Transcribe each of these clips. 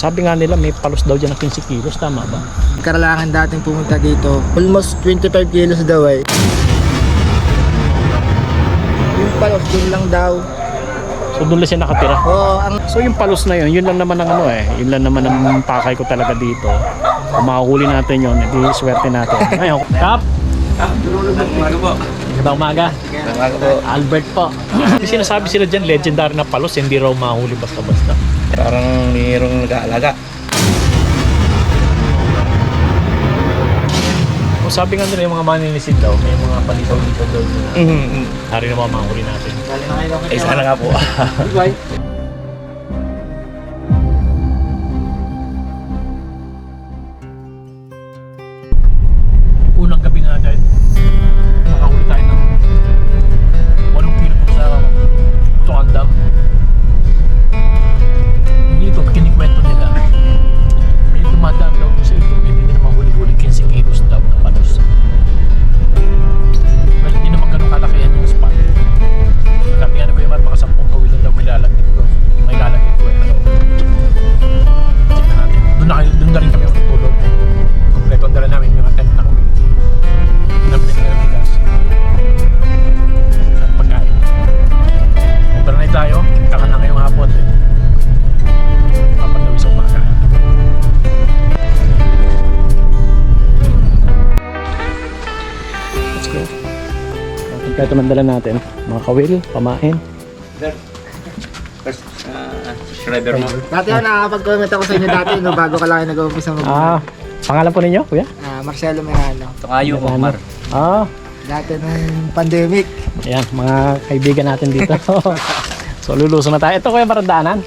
Sabi nga nila may palos daw dyan na 15 kilos, tama ba? Karalangan dating pumunta dito. Almost 25 kilos daw eh. Yung palos, dun lang daw. So doon lang siya nakatira. Oo, ang So yung palos na yun, yun lang naman ang ano eh. Yun lang naman ang pakay ko talaga dito. Kung makahuli natin yun, edi swerte natin. Ayun, Kap! Umaga po. Magandang umaga. Umaga po. Albert po. Sinasabi sila dyan, legendary na palos, hindi raw mahuli basta-basta. Parang mayroong nag-aalaga. Kung sabi nga nila yung mga maninisid daw, may mga palitaw-litaw daw. Mm-hmm. Hari na mga mahuli natin. Eh, sana nga po. Unang Kompleto man dala natin. Mga kawil, pamain. First, uh, subscriber mo. Dati ako nakakapag-comment ako sa inyo dati no, bago ka lang nag-umpisa mag Ah, pangalan po ninyo, kuya? Ah, Marcelo Merano. Tungayo po, Ano? Mar. Ah, Dati nung pandemic. ayan, mga kaibigan natin dito. so, luluso na tayo. Ito kuya, marandaanan.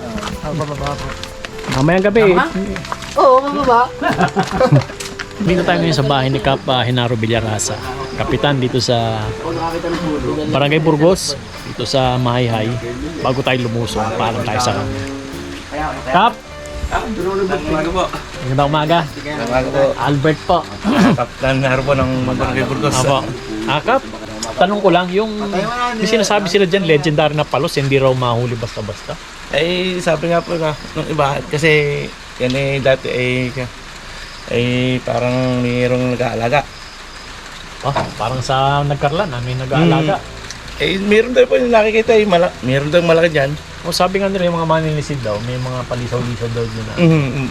Oh, bababa po. Mamayang gabi. Oo, bababa. Dito tayo ngayon sa bahay ni Kap ah, Hinaro Villarasa. Kapitan dito sa Barangay Burgos, dito sa Mahayhay. Bago tayo lumusong, paalam tayo sa kanya. Kap, magandang umaga. Albert po. Kaptan Naro po ng Barangay Burgos. Apo. Ah, Kap, tanong ko lang, yung may sinasabi sila dyan, legendary na palos, hindi raw mahuli basta-basta. Eh, sabi nga po na, nung iba, kasi yan eh, dati ay, ay parang mayroong nag-aalaga. Oh, parang sa nagkarlan, ah, may nag-aalaga. Eh, meron daw po yung nakikita, eh, mala meron daw malaki dyan. O sabi nga nila yung mga maninisid daw, may mga palisaw-lisaw daw dyan na. Mm-hmm.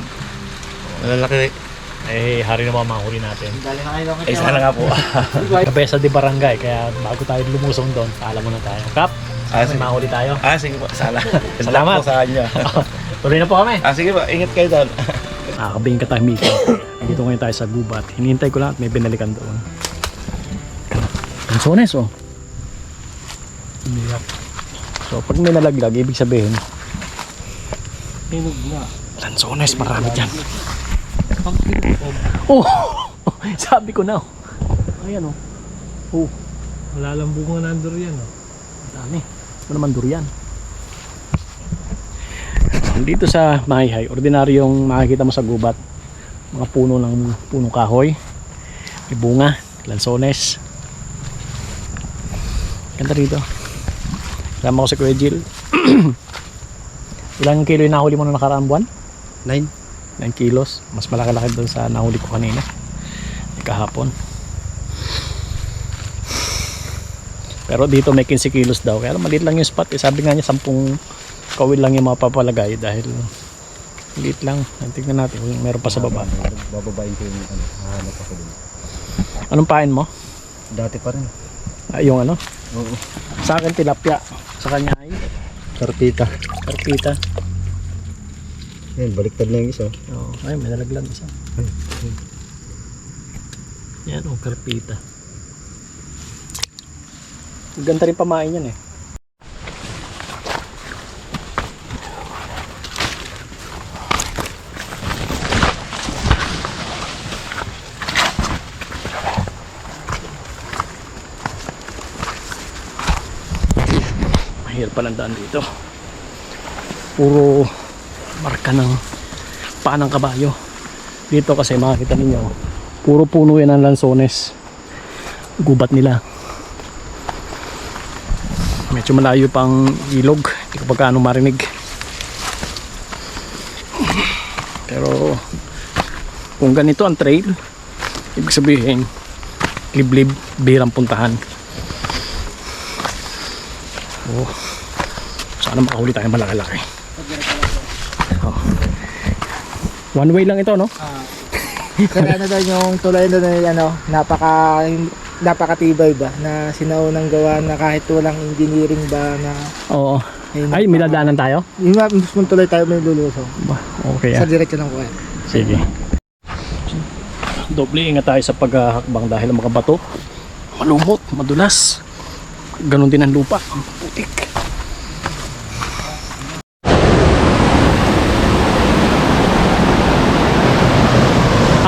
Malalaki. Eh, hari na mga mahuli natin. Dali na kayo Eh, sana nga po. Kabesa di barangay, kaya bago tayo lumusong doon, paalam muna tayo. Kap, Ah, may sige. mahuli tayo. ah, sige po. Sana. Salamat. po sa kanya. Tuloy na po kami. ah, sige po. Ingat kayo doon. Nakakabing katahimikan. Dito ngayon tayo sa gubat. Hinihintay ko lang at may binalikan doon. Kansones oh. Umiyak. So pag may nalaglag, ibig sabihin, Hinog na. Lanzones, marami dyan. Oh! Sabi ko na. oh. Ayan oh. Oh. Malalambungan ng durian. Oh. Dami. Ano naman durian? Dito sa Mahayhay, ordinaryong makikita mo sa gubat. Mga puno ng punong kahoy. May bunga, lansones. Ganda rito. Kasama ko si Kuya Jill. Ilang kilo yung nahuli mo na nakaraang buwan? Nine. 9 kilos. Mas malaki-laki doon sa nahuli ko kanina. Kahapon. Pero dito may 15 kilos daw. Kaya maliit lang yung spot. Eh, sabi nga niya 10 kawil lang yung mapapalagay dahil maliit lang. Tingnan natin kung meron pa sa baba. Bababain ko yung ano. Hahanap ako dun. Anong pain mo? Dati pa rin. Ah, yung ano? Oo. Sa akin tilapia. Sa kanya ay Karpita. karpita. Yan, baliktad na yung isa. Oh, ay, may nalaglag isa. Yan, oh, karpita. Ganda rin pamain yan eh. Mahirap pa lang daan dito. Puro marka ng paa ng kabayo. Dito kasi makikita ninyo, puro puno yan ng lansones. Gubat nila. Medyo malayo pang ilog. Hindi ko pagkaano marinig. Pero kung ganito ang trail, ibig sabihin, liblib, birang puntahan. Oh, sana makahuli tayo malaki-laki. Oh. One way lang ito, no? Sir, ano daw yung tulay doon ay ano, napaka napakatibay ba na sinaunang gawa na kahit walang engineering ba na Oo. ay, Ay, may dadaanan tayo? yung nga, mismong tulay tayo may lulusong. Okay, Sa ah. diretso lang po yan. Sige. Doble ingat tayo sa paghahakbang dahil ang mga bato malumot, madulas. Ganon din ang lupa. Ang putik.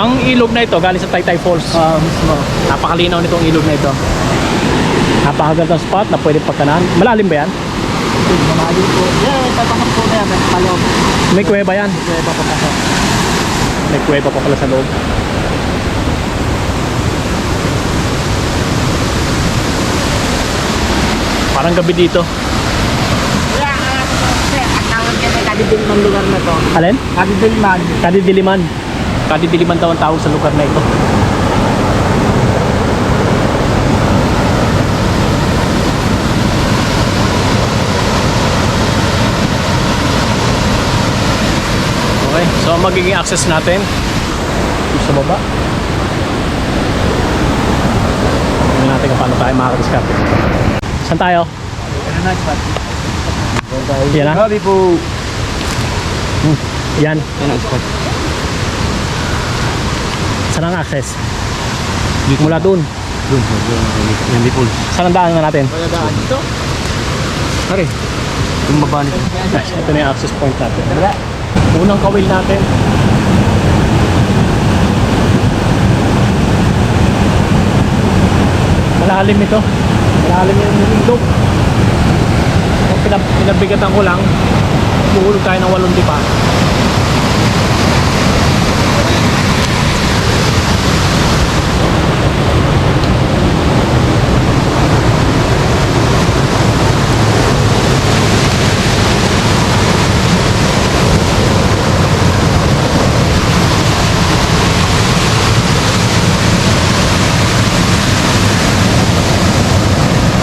Ang ilog na ito galing sa Taytay Falls. Ah, mismo. Napakalinaw nitong ilog na ito. Napakagandang spot na pwede pagkanan. Malalim ba yan? Mamali po. Yeah, tatakot po na yan. May paloob. May kuweba yan. Kaya papapasok. May kuweba pa pala sa loob. Parang gabi dito. To. Alin? Kadidilman. Kadidiliman. Kadidiliman daw ang tawag sa lugar na ito. Okay, so magiging access natin sa baba. Tingnan natin kung paano tayo makakadiskarte. Saan tayo? Yan na? Grabe po. Yan. Yan ang spot. Saan ang access? Mula doon. Doon, yung Bipol. Saan ang daan na natin? Wala daan dito. Pare, yung baba nito. Ito na yung access point natin. Unang kawil natin. Malalim ito. Malalim yung ilog. Pinab pinabigatan ko lang, buhulog tayo ng walong dipa.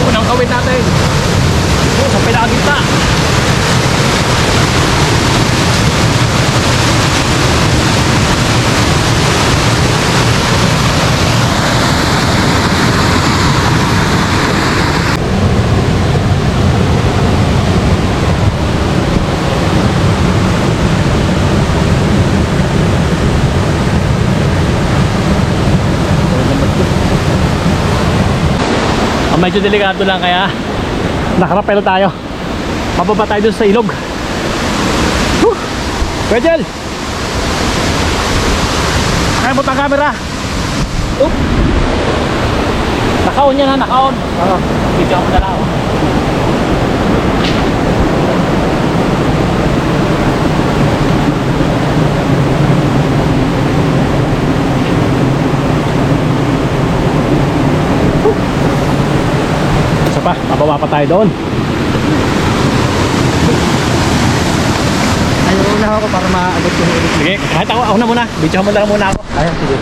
Unang kawil natin. Oh, sa pinakagitna. Ah, medyo delikado lang kaya nakarapel tayo. Pababa tayo dun sa ilog. Whew! Jel! Kaya mo ang camera. Oop! Naka-on yan ha, naka-on. Video ako na lang. Isa pa, tayo doon. Ayaw na ako para maabot yung ulit. Sige, kahit ako, ako na muna. Video mo na muna ako. Ayaw, sige.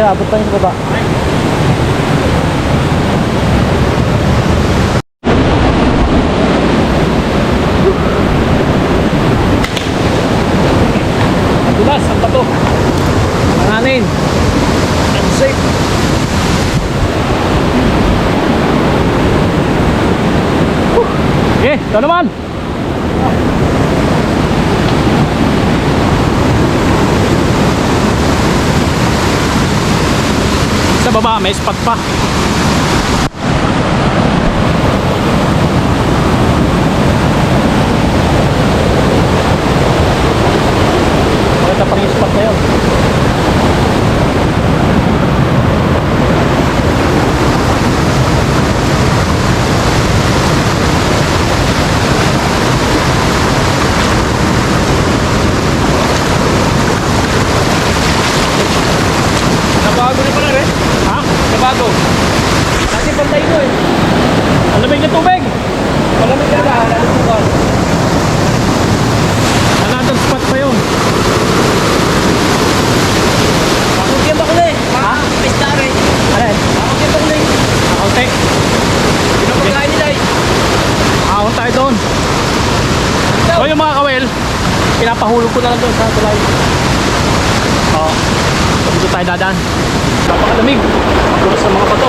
Sige, abot pa yung baba. Dulas, ang bato. Hangin. Unsafe. Okay, ito naman. Sa baba, may spot pa. Maganda pa rin yung spot na yun. tubig! Malamig na ba? Another spot pa yun. Bakit ba kulit? Ha? Pistare. Alin? Bakit ba kulit? Kaunti. Pinapagkain nila eh. Ahon tayo doon. So yung mga kawel, pinapahulog ko na lang doon sa tulay. Oo. Dito tayo dadaan. Napakalamig. Dito sa mga bato.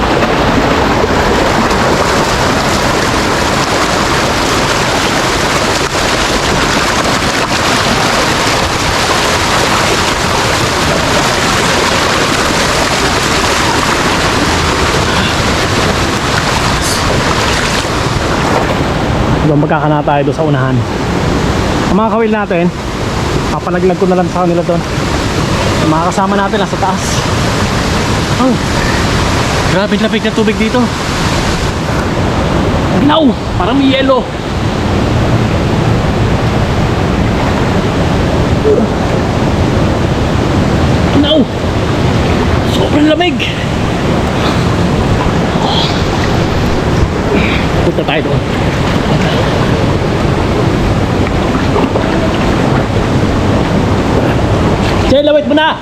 Doon magkakana tayo doon sa unahan. Ang mga kawil natin, papalaglag ko na lang sa kanila doon. Mga kasama natin nasa taas. Oh, grabe lapig na tubig dito. Ginaw! Parang may yelo. Ginaw! Sobrang lamig! Punta tayo doon. Jay, lawit mo na!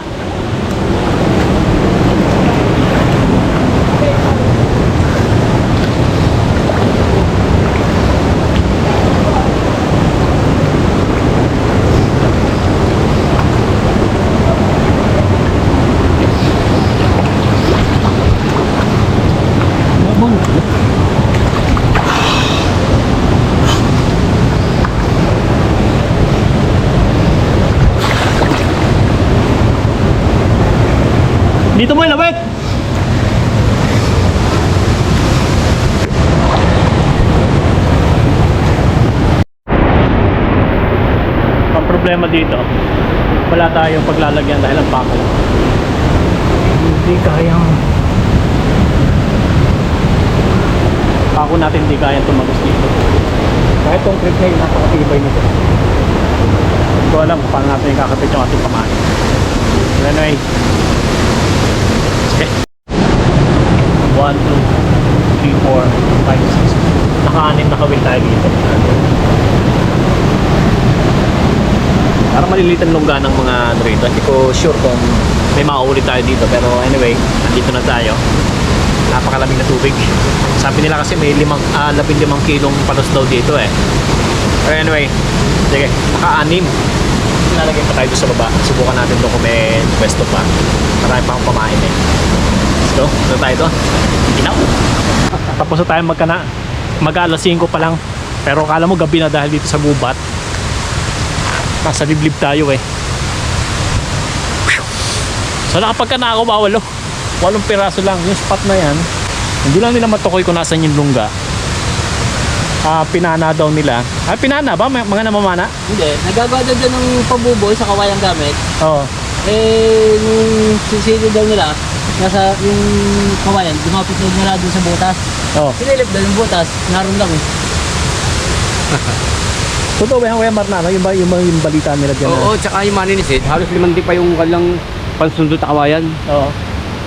Dito mo ilawit! Ang problema dito, wala tayong paglalagyan dahil ang pako. Hindi kayang pako natin hindi kayang tumagos dito. Kahit concrete na yun, napakatibay nito. Hindi ko alam kung paano natin ikakapit yung ating pamain. But anyway, Okay. 1, 2, 3, 4, 5, 6. Naka-anim na kawil tayo dito. Parang malilitan lungga ng mga ano rito. Hindi ko sure kung may mauulit tayo dito. Pero anyway, nandito na tayo. Napakalamig na tubig. Sabi nila kasi may limang, ah, labing limang kilong palos daw dito eh. Pero anyway, sige, naka-anim. Lalagay pa tayo sa baba. Subukan natin doon kung may pwesto pa. Marami pa akong pamain eh. Let's go. Ito tayo doon. Ginaw. Tapos na tayo magkana. Mag alas 5 pa lang. Pero akala mo gabi na dahil dito sa gubat. Nasa liblib tayo eh. So nakapagka na ako bawalo. Walong piraso lang. Yung spot na yan. Hindi lang nila matukoy kung nasan yung lungga. Ah, pinana daw nila. Ah, pinana ba? May- Mga namamana? Hindi, nagagawa daw dyan ng pabuboy sa kawayang gamit. Oo. Eh, nung sisili daw nila, nasa yung kawayan, dumapit daw nila dun sa butas. Oo. Sinilip daw yung butas, naroon lang eh. Totoo ba yung Marnano? Yung, ba, yung, yung balita nila dyan? Oo, tsaka yung maninisid, halos limandi pa yung kanilang pansundot na kawayan. Oo.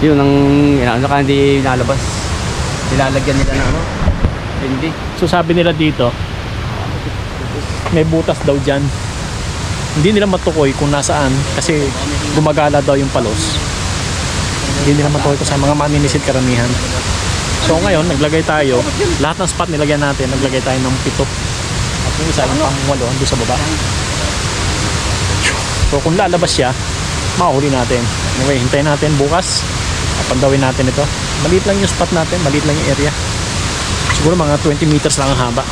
Yun ang ano ka hindi nalabas. Nilalagyan nila ng ano? Hindi. So sabi nila dito, may butas daw dyan. Hindi nila matukoy kung nasaan kasi gumagala daw yung palos. Hindi nila matukoy kung sa mga maninisid karamihan. So ngayon, naglagay tayo, lahat ng spot nilagyan natin, naglagay tayo ng pito. Yung isa, yung pang walo, doon sa baba. So kung lalabas siya, makahuli natin. Anyway, hintayin natin bukas. Papandawin natin ito. Maliit lang yung spot natin, maliit lang yung area. Siguro mga 20 meters lang ang haba.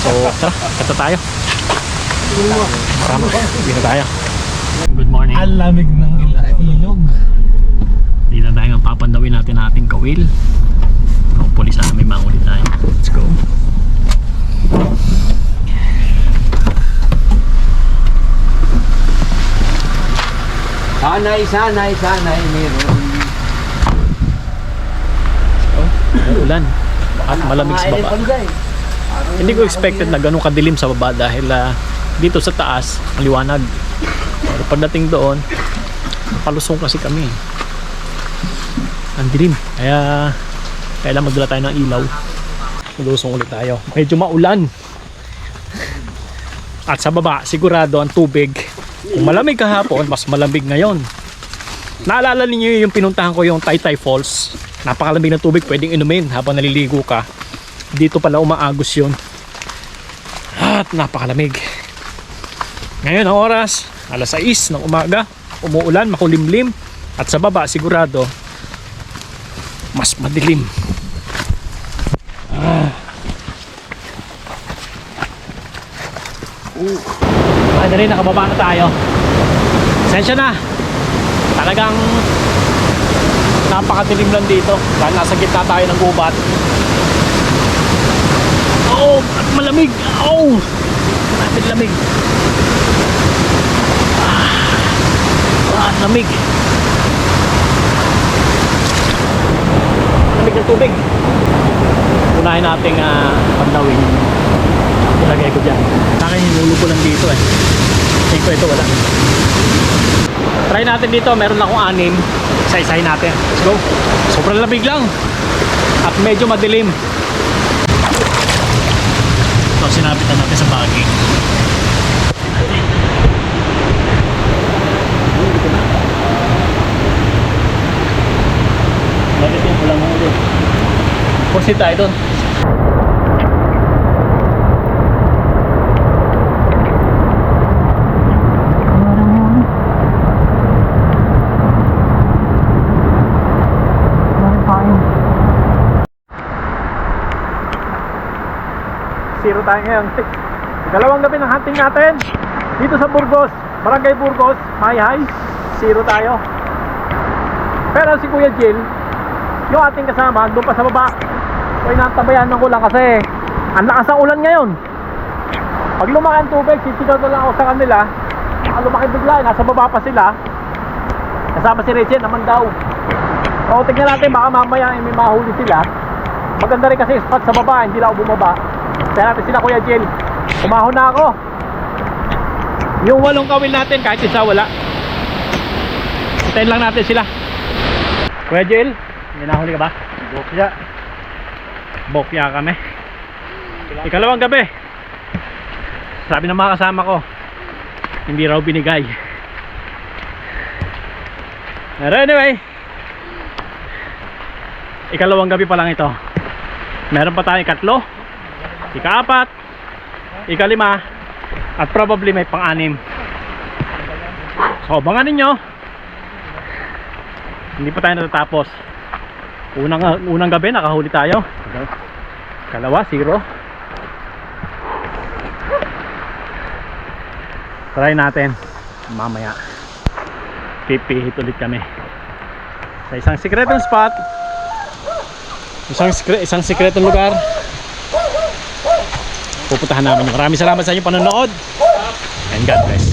So, tara, kata tayo. Tama, hindi na tayo. Good morning. Ang lamig ng ilog. Dito na tayo papandawin natin ang ating kawil. Hopefully sana may mahuli tayo. Let's go. Sanay, sanay, sanay, meron. May ulan. At malamig sa baba. Hindi ko expected na ganun kadilim sa baba dahil ah, dito sa taas, maliwanag. Pero pagdating doon, palusong kasi kami. Ang dilim. Kaya Kailan magdala tayo ng ilaw. Lulusong ulit tayo. Medyo maulan. At sa baba, sigurado ang tubig. Kung malamig kahapon, mas malamig ngayon. Naalala ninyo yung pinuntahan ko yung Taytay Falls. Napakalamig ng tubig, pwedeng inumin habang naliligo ka. Dito pala umaagos yun. At napakalamig. Ngayon ang oras, alas 6 ng umaga. Umuulan, makulimlim. At sa baba, sigurado, mas madilim. Ay, na rin, nakababa na tayo. Sensya na. Talagang napakadilim lang dito. Dahil nasa gitna tayo ng gubat. Oo, at malamig. Oo, grabe lamig. Ah, ah, lamig. Lamig ng tubig. Unahin nating uh, pandawin. Ilagay ko dyan. Sa akin, hinulo ko lang dito eh. Ito, ito, wala. Try natin dito, meron akong anim. Isa-isahin natin. Let's go. Sobrang lamig lang. At medyo madilim. Ito, sinabitan natin sa baging. Bakit yung pulang mo ulit? Pusit tayo doon. Zero tayo ngayon. Dalawang gabi ng hunting natin. Dito sa Burgos. Barangay Burgos. Mayhay. Zero tayo. Pero si Kuya Jill, yung ating kasama, doon pa sa baba. So inantabayan ko lang kasi ang lakas ng ulan ngayon. Pag lumaki ang tubig, sisigaw na lang ako sa kanila. Ang lumaki bigla, nasa baba pa sila. Kasama si Rachel naman daw. So tignan natin, baka mamaya may mahuli sila. Maganda rin kasi spot sa baba, hindi lang ako bumaba. Kaya natin sila Kuya Jill. Umahon na ako. Yung walong kawil natin, kahit isa wala. Hintayin lang natin sila. Kuya Jill, may nahuli ka ba? Bokya. Bokya kami. Ikalawang gabi. Sabi ng mga kasama ko, hindi raw binigay. Pero anyway, ikalawang gabi pa lang ito. Meron pa tayong ikatlo, ikaapat, ikalima, at probably may pang-anim. So, abangan ninyo. Hindi pa tayo natatapos. Unang, unang gabi, nakahuli tayo. Kalawa, zero. Try natin. Mamaya. Pipihit ulit kami. Sa isang sikretong spot. Isang, sikre, isang sikretong lugar. Pupuntahan namin. Maraming salamat sa inyong panonood. And God bless.